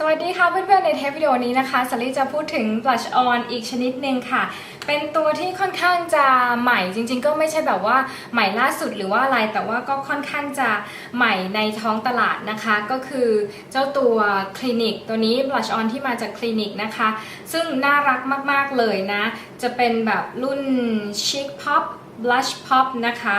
สวัสดีค่ะเพื่อนๆในเทปวิดีโอนี้นะคะสลิจะพูดถึง blush on อีกชนิดหนึ่งค่ะ เป็นตัวที่ค่อนข้างจะใหม่จริงๆ ก็ไม่ใช่แบบว่าใหม่ล่าสุดหรือว่าอะไร แต่ว่าก็ค่อนข้างจะใหม่ในท้องตลาดนะคะ ก็คือเจ้าตัวคลินิกตัวนี้ blush on ที่มาจากคลินิกนะคะ ซึ่งน่ารักมากๆเลยนะ จะเป็นแบบรุ่น chic pop blush pop นะคะ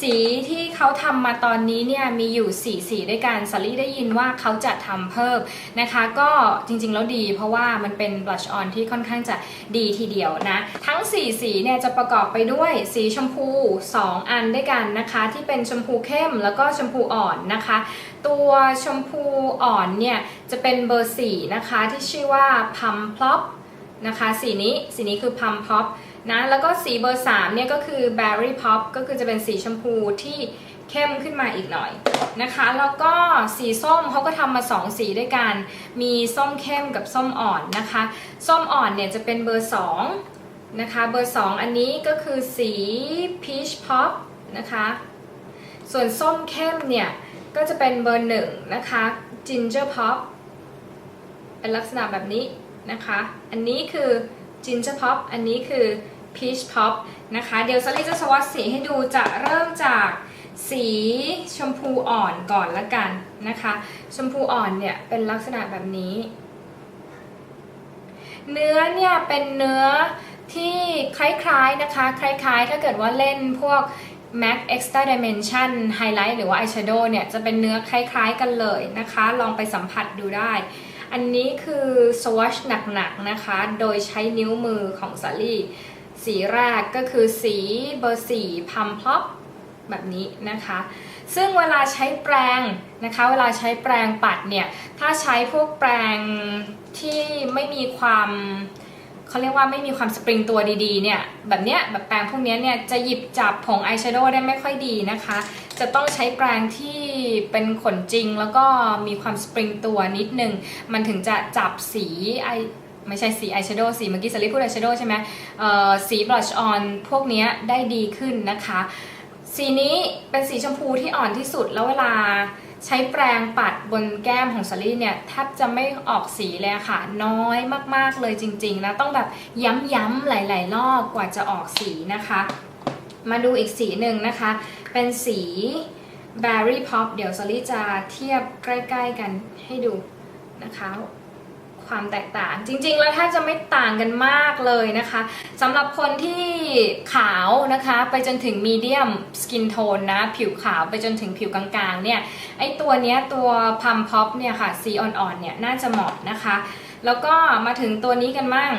สีที่เขาทำมาตอนนี้เนี่ยมีอยู่4สีด้วยกันสลี่ได้ยินว่าเขาจะทำเพิ่มนะคะ ก็จริงๆแล้วดีเพราะว่ามันเป็น blush on ที่ค่อนข้างจะดีทีเดียวนะ ทั้ง 4 สีเนี่ยจะประกอบไปด้วยสีชมพู 2 อันด้วยกันนะคะ ที่เป็นชมพูเข้มแล้วก็ชมพูอ่อนนะคะ ตัวชมพูอ่อนเนี่ยจะเป็นเบอร์4นะคะที่ชื่อว่า pum plop นะคะ สีนี้สีนี้คือ pum pop นะแล้วก็สีเบอร์3เนี่ยก็คือ berry pop ก็คือจะเป็นสีชมพูที่เข้มขึ้นมาอีกหน่อยนะคะ แล้วก็สีส้มเขาก็ทำมา2สีด้วยกัน มีส้มเข้มกับส้มอ่อนนะคะ ส้มอ่อนเนี่ยจะเป็นเบอร์2นะคะ เบอร์ 2 อันนี้ก็คือสี peach pop นะคะ ส่วนส้มเข้มเนี่ยก็จะเป็นเบอร์1นะคะ ginger pop เป็นลักษณะแบบนี้นะคะ อันนี้คือ ginger pop อันนี้คือ peach pop นะคะ เดี๋ยวสลิจะสวัสดสีให้ดูจะเริ่มจากสีชมพูอ่อนก่อนละกันนะคะ ชมพูอ่อนเนี่ยเป็นลักษณะแบบนี้ เนื้อเนี่ยเป็นเนื้อที่คล้ายๆนะคะ คล้ายๆ ถ้าเกิดว่าเล่นพวก MAC Extra Dimension Highlight หรือว่า Eyeshadow เนี่ย จะเป็นเนื้อคล้ายๆกันเลยนะคะ ลองไปสัมผัสดูได้ อันนี้คือสวอชหนักๆนะคะ โดยใช้นิ้วมือของสาลี่ สีแรกก็คือสีเบอร์สี่พัมพล็อปแบบนี้นะคะ ซึ่งเวลาใช้แปรงนะคะ เวลาใช้แปรงปัดเนี่ย ถ้าใช้พวกแปรงที่ไม่มีความ เขาเรียกว่าไม่มีความสปริงตัวดีๆเนี่ยแบบเนี้ยแบบแปรงพวกเนี้ยเนี่ยจะหยิบจับผงอายแชโดว์ได้ไม่ค่อยดีนะคะ จะต้องใช้แปรงที่เป็นขนจริงแล้วก็มีความสปริงตัวนิดนึง มันถึงจะจับสีไอไม่ใช่สีอายแชโดว์สีเมื่อกี้สลิปพูดอายแชโดว์ใช่ไหมเอ่อสีบลัชออนพวกเนี้ยได้ดีขึ้นนะคะ สีนี้เป็นสีชมพูที่อ่อนที่สุดแล้วเวลา ใช้แปรงปัดบนแก้มของสลี่เนี่ยแทบจะไม่ออกสีเลยค่ะ น้อยมากๆเลยจริงๆนะต้องแบบย้ำๆหลาย ๆ รอบกว่าจะออกสีนะคะ มาดูอีกสีหนึ่งนะคะ เป็นสี Berry Pop เดี๋ยวสลี่จะเทียบใกล้ ๆ กันให้ดูนะคะ ความแตกต่างจริง ๆ แล้วถ้าจะไม่ต่างกันมากเลยนะคะสำหรับคนที่ขาวนะคะไปจนถึงมีเดียมสกินโทนนะผิวขาวไปจนถึงผิวกลางๆเนี่ยไอตัวเนี้ยตัวพัมพ o อปเนี่ยค่ะสีอ่อนๆเนี่ยน่าจะเหมาะนะคะ แล้วก็มาถึงตัวนี้กันมั่ง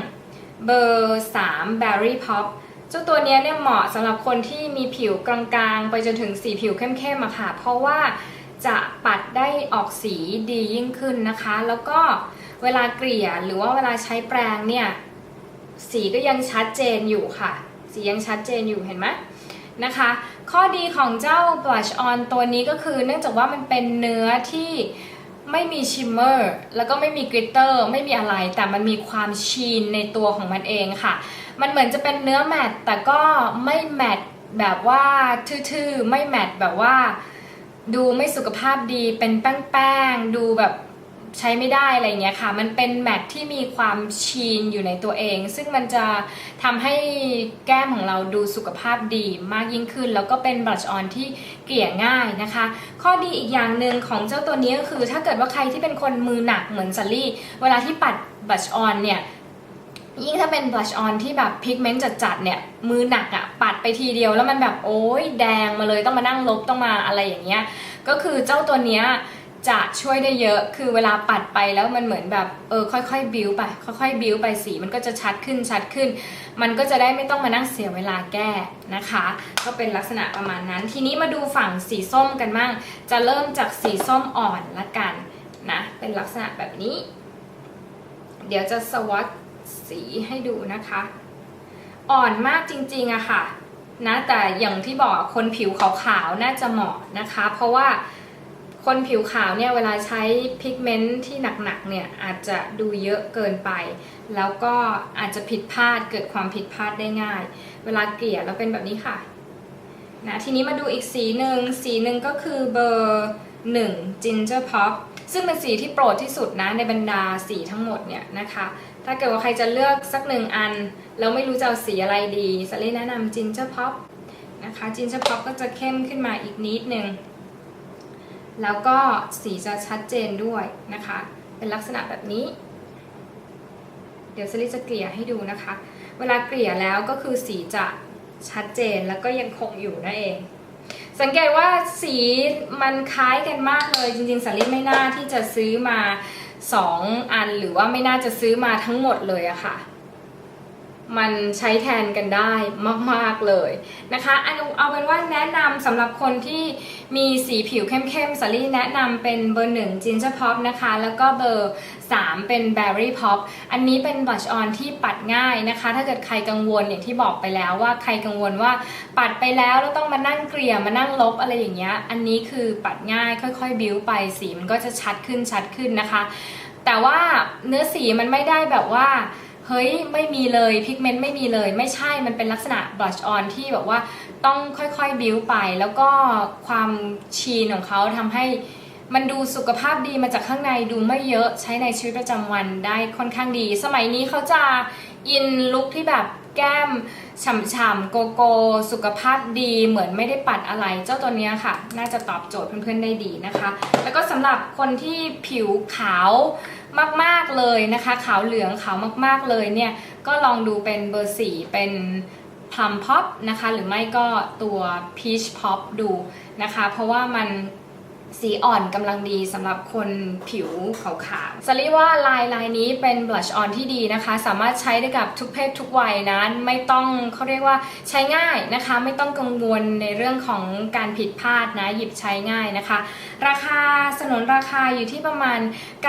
เบอร์3 Berry Pop เจ้าตัวเนี้ยเนี่ยเหมาะสำหรับคนที่มีผิวกลางๆ ไปจนถึงสีผิวเข้มๆอะค่ะ เพราะว่าจะปัดได้ออกสีดียิ่งขึ้นนะคะ แล้วก็ เวลาเกลี่ยหรือว่าเวลาใช้แปรงเนี่ยสีก็ยังชัดเจนอยู่ค่ะ สียังชัดเจนอยู่เห็นไหมนะคะ ข้อดีของเจ้า blush on ตัวนี้ก็คือ เนื่องจากว่ามันเป็นเนื้อที่ไม่มีชิมเมอร์แล้วก็ไม่มีกริตเตอร์ไม่มีอะไร แต่มันมีความชีนในตัวของมันเองค่ะ มันเหมือนจะเป็นเนื้อแมตต์แต่ก็ไม่แมตต์แบบว่าทื่อๆ ไม่แมตต์แบบว่า ดูไม่สุขภาพดีเป็นแป้งๆ ดูแบบ ใช้ไม่ได้อะไรเงี้ยค่ะ มันเป็นแมทที่มีความชีนอยู่ในตัวเอง ซึ่งมันจะทำให้แก้มของเราดูสุขภาพดีมากยิ่งขึ้น แล้วก็เป็นบลัชออนที่เกลี่ยง่ายนะคะ ข้อดีอีกอย่างหนึ่งของเจ้าตัวนี้ก็คือ ถ้าเกิดว่าใครที่เป็นคนมือหนักเหมือนซัลลี่ เวลาที่ปัดบลัชออนเนี่ยยิ่งถ้าเป็นบลัชออนที่แบบพิกเมนต์จัดๆเนี่ยมือหนักอะ่ะปัดไปทีเดียวแล้วมันแบบโอ๊ยแดงมาเลยต้องมานั่งลบต้องมาอะไรอย่างเงี้ยก็คือเจ้าตัวเนี้ย จะช่วยได้เยอะ คือเวลาปัดไปแล้วมันเหมือนแบบ เออ ค่อยๆ บิ้วไป ค่อยๆ บิ้วไปสี มันก็จะชัดขึ้น ชัดขึ้น มันก็จะได้ไม่ต้องมานั่งเสียเวลาแก้นะคะ ก็เป็นลักษณะประมาณนั้น ทีนี้มาดูฝั่งสีส้มกันมั่งจะเริ่มจากสีส้มอ่อนละกันนะ เป็นลักษณะแบบนี้ เดี๋ยวจะสวอตสีให้ดูนะคะ อ่อนมากจริงๆอะค่ะ นะ แต่อย่างที่บอกคนผิวขาวๆ น่าจะเหมาะนะคะ เพราะว่า คนผิวขาวเนี่ยเวลาใช้พิกเมนต์ที่หนักๆเนี่ยอาจจะดูเยอะเกินไป แล้วก็อาจจะผิดพลาดเกิดความผิดพลาดได้ง่าย เวลาเกลี่ยแล้วเป็นแบบนี้ค่ะนะทีนี้มาดูอีกสีหนึ่งสีหนึ่งก็คือเบอร์1 Ginger Pop ซึ่งเป็นสีที่โปรดที่สุดนะในบรรดาสีทั้งหมดเนี่ยนะคะ ถ้าเกิดว่าใครจะเลือกสักหนึ่งอัน แล้วไม่รู้จะเอาสีอะไรดีสลีแนะนำ Ginger Pop นะคะ Ginger Pop ก็จะเข้มขึ้นมาอีกนิดนึง แล้วก็สีจะชัดเจนด้วยนะคะ เป็นลักษณะแบบนี้ เดี๋ยวสลิจะเกลี่ยให้ดูนะคะ เวลาเกลี่ยแล้วก็คือสีจะชัดเจนแล้วก็ยังคงอยู่นั่นเอง สังเกตว่าสีมันคล้ายกันมากเลยจริงๆสลิไม่น่าที่จะซื้อมา 2 อันหรือว่าไม่น่าจะซื้อมาทั้งหมดเลยอะค่ะ มันใช้แทนกันได้มาก ๆ เลยนะคะอันเอาเป็นว่าแนะนำสำหรับคนที่มีสีผิวเข้มๆสลี่แนะนำเป็นเบอร์1 Ginger Pop นะคะ แล้วก็เบอร์ 3 เป็น Berry Pop อันนี้เป็นบลัชออนที่ปัดง่ายนะคะ ถ้าเกิดใครกังวลอย่างที่บอกไปแล้วว่าใครกังวลว่าปัดไปแล้วแล้วต้องมานั่งเกลี่ยมานั่งลบอะไรอย่างเงี้ยอันนี้คือปัดง่ายค่อยๆ บิ้วไปสีมันก็จะชัดขึ้นชัดขึ้นนะคะ แต่ว่าเนื้อสีมันไม่ได้แบบว่า เฮ้ยไม่มีเลยพิกเมนต์ไม่มีเลยไม่ใช่มันเป็นลักษณะบลัชออนที่แบบว่าต้องค่อยๆบิ้วไป แล้วก็ความชีนของเขาทำให้มันดูสุขภาพดีมาจากข้างในดูไม่เยอะใช้ในชีวิตประจำวันได้ค่อนข้างดี สมัยนี้เขาจะอินลุคที่แบบ แก้มฉ่ำๆโกโก้สุขภาพดีเหมือนไม่ได้ปัดอะไร เจ้าตัวเนี้ยค่ะ น่าจะตอบโจทย์เพื่อนๆได้ดีนะคะ แล้วก็สำหรับคนที่ผิวขาวมากๆเลยนะคะ ขาวเหลืองขาวมากๆเลยเนี่ย ก็ลองดูเป็นเบอร์สี่เป็นพลัมพ็อปนะคะ หรือไม่ก็ตัวพีชพ็อปดูนะคะ เพราะว่ามัน สีอ่อนกำลังดีสำหรับคนผิวขาวๆสลีว่าลายลายนี้เป็นบลัชออนที่ดีนะคะ สามารถใช้ได้กับทุกเพศทุกวัยนะไม่ต้องเขาเรียกว่าใช้ง่ายนะคะ ไม่ต้องกังวลในเรื่องของการผิดพลาดนะ หยิบใช้ง่ายนะคะ ราคาสนนราคาอยู่ที่ประมาณ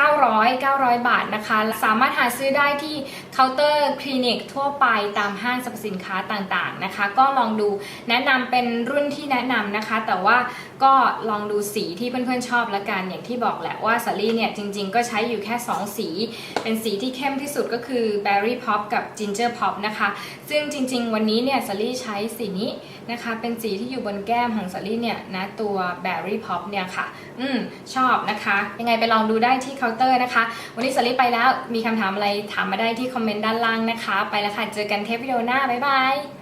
900 900 บาทนะคะ สามารถหาซื้อได้ที่เคาน์เตอร์คลินิกทั่วไปตามห้างสรรพสินค้าต่างๆนะคะ ก็ลองดูแนะนำเป็นรุ่นที่แนะนำนะคะ แต่ว่าก็ลองดูสีที่เพื่อนๆชอบละกันอย่างที่บอกแหละว่าสาลี่เนี่ยจริงๆ ก็ใช้อยู่แค่ 2 สี เป็นสีที่เข้มที่สุดก็คือ Berry Pop กับ Ginger Pop นะคะ ซึ่งจริงๆ วันนี้เนี่ยสาลี่ใช้สีนี้นะคะ เป็นสีที่อยู่บนแก้มของสาลี่เนี่ยนะตัว Berry Pop เนี่ยค่ะ อืมชอบนะคะ ยังไงไปลองดูได้ที่เคาน์เตอร์นะคะ วันนี้สาลี่ไปแล้วมีคำถามอะไรถามมาได้ที่คอมเมนต์ด้านล่างนะคะ ไปแล้วค่ะเจอกันเทปวิดีโอหน้าบ๊ายบาย